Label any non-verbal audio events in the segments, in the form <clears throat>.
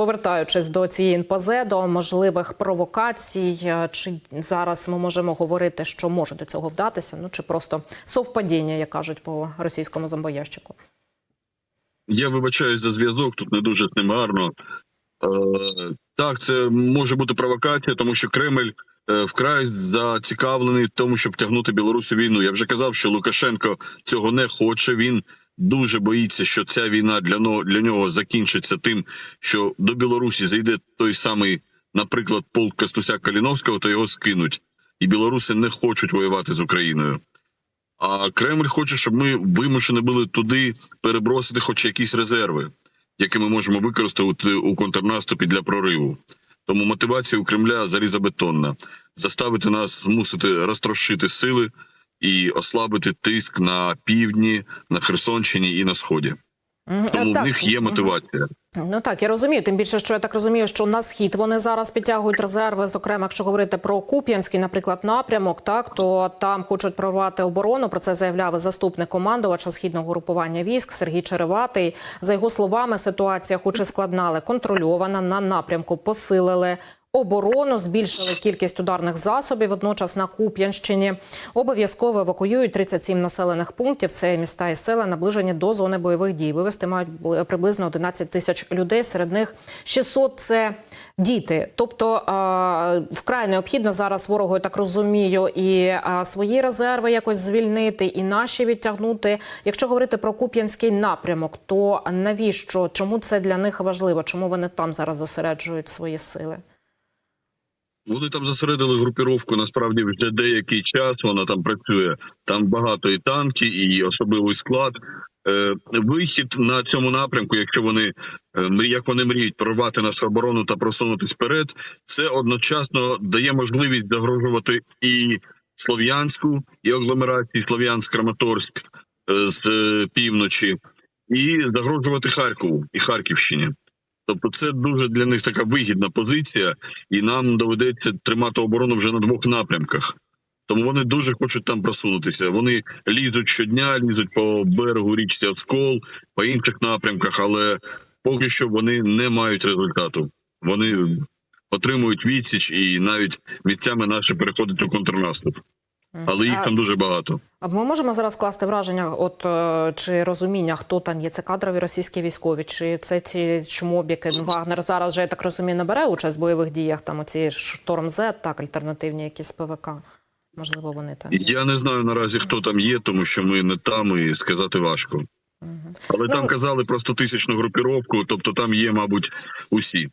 повертаючись до цієї НПЗ, до можливих провокацій, е, чи зараз ми можемо говорити, що може до цього вдатися? Ну чи просто совпадіння, як кажуть по російському зомбоящику? Я вибачаюсь за зв'язок, тут не дуже гарно. Е, так, це може бути провокація, тому що Кремль е, вкрай зацікавлений в тому, щоб втягнути Білорусь у війну. Я вже казав, що Лукашенко цього не хоче. Він дуже боїться, що ця війна для для нього закінчиться тим, що до Білорусі зайде той самий, наприклад, полк Костуся Каліновського, то його скинуть. І білоруси не хочуть воювати з Україною. А Кремль хоче, щоб ми вимушені були туди перебросити хоч якісь резерви, які ми можемо використовувати у контрнаступі для прориву. Тому мотивація у Кремля залізобетонна заставити нас змусити розтрошити сили і ослабити тиск на півдні, на Херсонщині і на сході. Тому Е, в них є мотивація. Ну так, я розумію. Тим більше, що я так розумію, що на схід вони зараз підтягують резерви. Зокрема, якщо говорити про Куп'янський, наприклад, напрямок, так то там хочуть прорвати оборону. Про це заявляв заступник командувача східного групування військ Сергій Череватий. За його словами, ситуація, хоч і складна, але контрольована на напрямку, посилили. Оборону збільшили кількість ударних засобів. Водночас на Куп'янщині обов'язково евакуюють 37 населених пунктів. Це міста і села, наближені до зони бойових дій. Вивести мають приблизно 11 тисяч людей. Серед них 600 – це діти. Тобто вкрай необхідно зараз ворогу, я так розумію, і свої резерви якось звільнити, і наші відтягнути. Якщо говорити про Куп'янський напрямок, то навіщо? Чому це для них важливо? Чому вони там зараз зосереджують свої сили? Вони там зосередили групіровку. Насправді вже деякий час вона там працює. Там багато і танків, і особливий склад. Е, вихід на цьому напрямку, якщо вони е, як вони мріють прорвати нашу оборону та просунутись вперед, це одночасно дає можливість загрожувати і Слов'янську, і агломерації Слов'янськ-Краматорськ е, з півночі, і загрожувати Харкову і Харківщині. Тобто, це дуже для них така вигідна позиція, і нам доведеться тримати оборону вже на двох напрямках. Тому вони дуже хочуть там просунутися. Вони лізуть щодня, лізуть по берегу річці Оскол, по інших напрямках, але поки що вони не мають результату. Вони отримують відсіч і навіть місцями наші переходять у контрнаступ. Але їх там дуже багато. А ми можемо зараз скласти враження, от е, чи розуміння, хто там є? Це кадрові російські військові, чи це ці чмобіки? Ну, Вагнер зараз вже я так розумію, не бере участь в бойових діях. Там оці шторм З, так альтернативні якісь ПВК. Можливо, вони там. Я не знаю наразі, хто там є, тому що ми не там і сказати важко. Але там Ну- казали про 100 тисячну групіровку, тобто там є, мабуть, усі.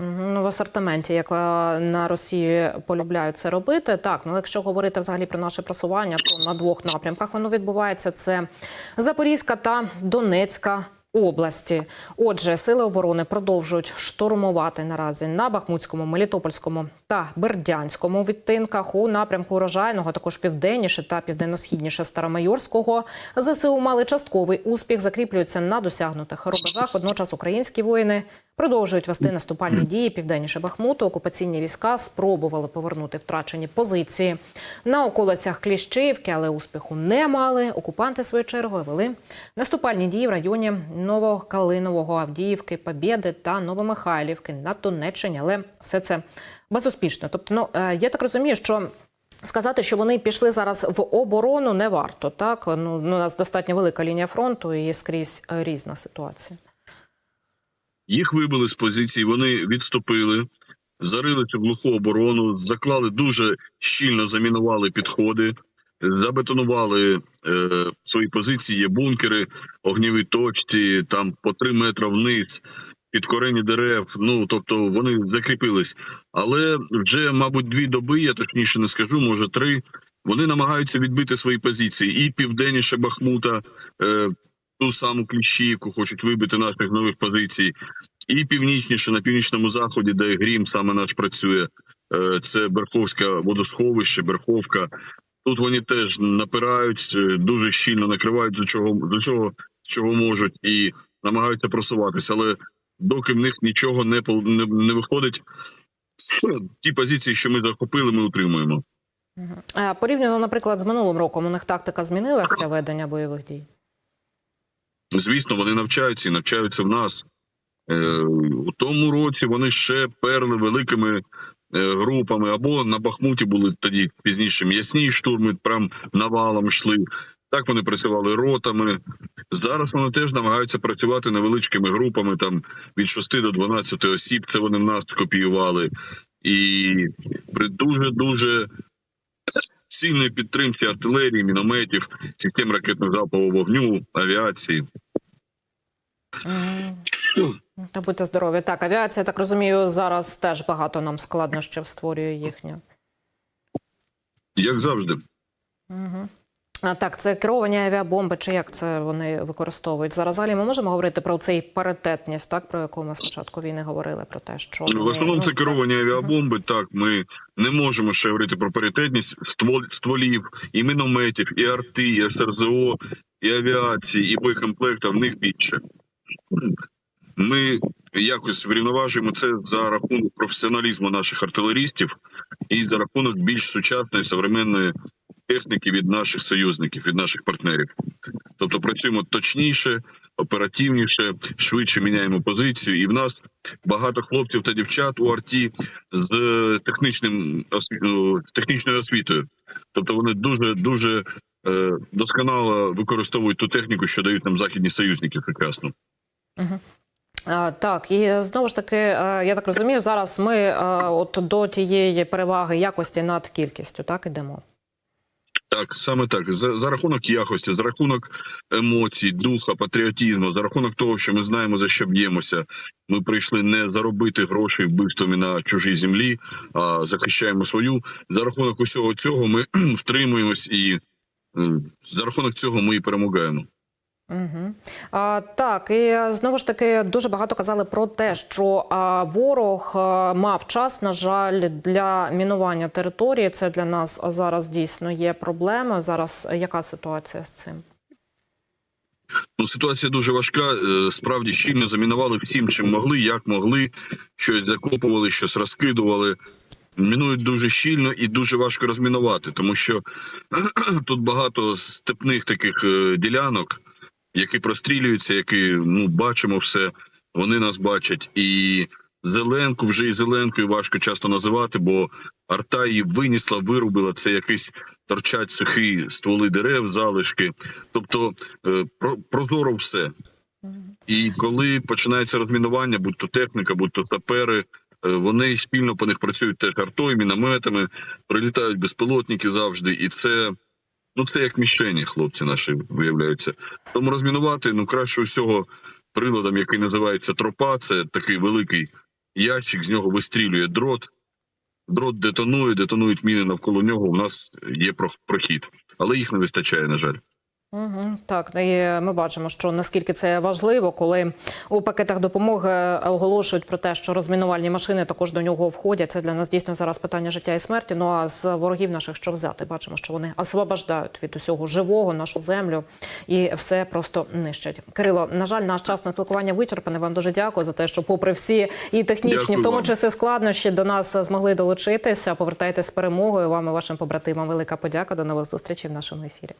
Ну, в асортименті, як е, на Росії полюбляють це робити. Так, ну якщо говорити взагалі про наше просування, то на двох напрямках воно відбувається: це Запорізька та Донецька. Області, отже, сили оборони продовжують штурмувати наразі на Бахмутському, Мелітопольському та Бердянському відтинках у напрямку урожайного, також південніше та південно-східніше Старомайорського. ЗСУ мали частковий успіх, закріплюються на досягнутих рубежах. Водночас українські воїни продовжують вести наступальні дії південніше Бахмуту. Окупаційні війська спробували повернути втрачені позиції на околицях Кліщівки, але успіху не мали. Окупанти своєю чергою вели наступальні дії в районі Новокалинового, Авдіївки, Побєди та Новомихайлівки на Донеччині, але все це безуспішно. Тобто, ну е, я так розумію, що. Сказати, що вони пішли зараз в оборону, не варто. Так ну у нас достатньо велика лінія фронту і скрізь е, різна ситуація. Їх вибили з позицій, вони відступили, зарили цю глуху оборону, заклали дуже щільно замінували підходи, забетонували е, свої позиції, є бункери, огніві точці, там по три метри вниз, під корені дерев. Ну тобто вони закріпились. Але вже, мабуть, дві доби, я точніше не скажу, може три. Вони намагаються відбити свої позиції і південніше Бахмута, е, ту саму Кліщівку, хочуть вибити наших нових позицій, і північніше на північному заході, де Грім саме наш працює. е, Це Берховське водосховище, Берховка. Тут вони теж напирають, е, дуже щільно накривають до чого до цього, чого можуть, і намагаються просуватися. Але доки в них нічого не не, не виходить, <clears throat> ті позиції, що ми захопили, ми утримуємо. Порівняно, наприклад, з минулим роком у них тактика змінилася ведення бойових дій. Звісно, вони навчаються і навчаються в нас. Е, У тому році вони ще перли великими е, групами, або на Бахмуті були тоді пізніше м'ясні штурми, прям навалом йшли. Так вони працювали ротами. Зараз вони теж намагаються працювати невеличкими групами, там від 6 до 12 осіб. Це вони в нас копіювали. І при дуже дуже сильної підтримці артилерії, мінометів, систем ракетно залпового вогню, авіації. Та будьте здорові. Так, авіація, так розумію, зараз теж багато нам складнощів створює їхня. Як завжди, Угу. А так, це керовані авіабомби, чи як це вони використовують? Зараз взагалі ми можемо говорити про цей паритетність, так про яку ми спочатку війни говорили, про те, що Ну, в основному це ну, керовані авіабомби. Так, ми не можемо ще говорити про паритетність ствол, стволів, і мінометів, і арти, і СРЗО, і авіації, і боєкомплекту в них більше. Ми якось врівноважуємо це за рахунок професіоналізму наших артилерістів і за рахунок більш сучасної современної техніки від наших союзників, від наших партнерів. Тобто працюємо точніше, оперативніше, швидше міняємо позицію. І в нас багато хлопців та дівчат у арті з технічним осві- ну, технічною освітою. Тобто вони дуже дуже е, досконало використовують ту техніку, що дають нам західні союзники прекрасно. Так, і знову ж таки, е, я так розумію, зараз ми е, от до тієї переваги якості над кількістю, так ідемо. Так, саме так. За, за рахунок якості, за рахунок емоцій, духа, патріотизму, за рахунок того, що ми знаємо за що б'ємося. Ми прийшли не заробити грошей вбивствами на чужій землі, а захищаємо свою. За рахунок усього цього ми <clears throat> втримуємось, і за рахунок цього ми і перемагаємо. Угу. А, так, і е, знову ж таки дуже багато казали про те, що а, ворог а, мав час, на жаль, для мінування території. Це для нас зараз дійсно є проблемою. Зараз яка ситуація з цим? Ну, ситуація дуже важка. Е, Справді щільно замінували всім, чим могли, як могли, щось закопували, щось розкидували. Мінують дуже щільно і дуже важко розмінувати, тому що <clears throat> тут багато степних таких е, ділянок, які прострілюються, які ну бачимо все. Вони нас бачать, і зеленку вже і зеленкою важко часто називати, бо арта її винісла, вирубила. Це якісь торчать сухі стволи дерев, залишки. Тобто е, про- прозоро все. І коли починається розмінування, будь то техніка, будь то сапери, е, вони спільно по них працюють теж артою, мінометами, прилітають безпілотники завжди, і це. Ну, це як мішені, хлопці наші виявляються. Тому розмінувати ну краще усього приладом, який називається тропа. Це такий великий ящик, з нього вистрілює дрот. Дрот детонує, детонують міни навколо нього. У нас є прохід, але їх не вистачає, на жаль. Угу, так, і ми бачимо, що наскільки це важливо, коли у пакетах допомоги оголошують про те, що розмінувальні машини також до нього входять. Це для нас дійсно зараз питання життя і смерті. Ну а з ворогів наших що взяти? Бачимо, що вони освобождають від усього живого нашу землю і все просто нищать. Кирило, на жаль, наш час на спілкування вичерпаний. Вам дуже дякую за те, що, попри всі і технічні, Дякую в тому числі складнощі, до нас змогли долучитися. Повертайтесь з перемогою. Вам і вашим побратимам велика подяка. До нових зустрічей в нашому ефірі.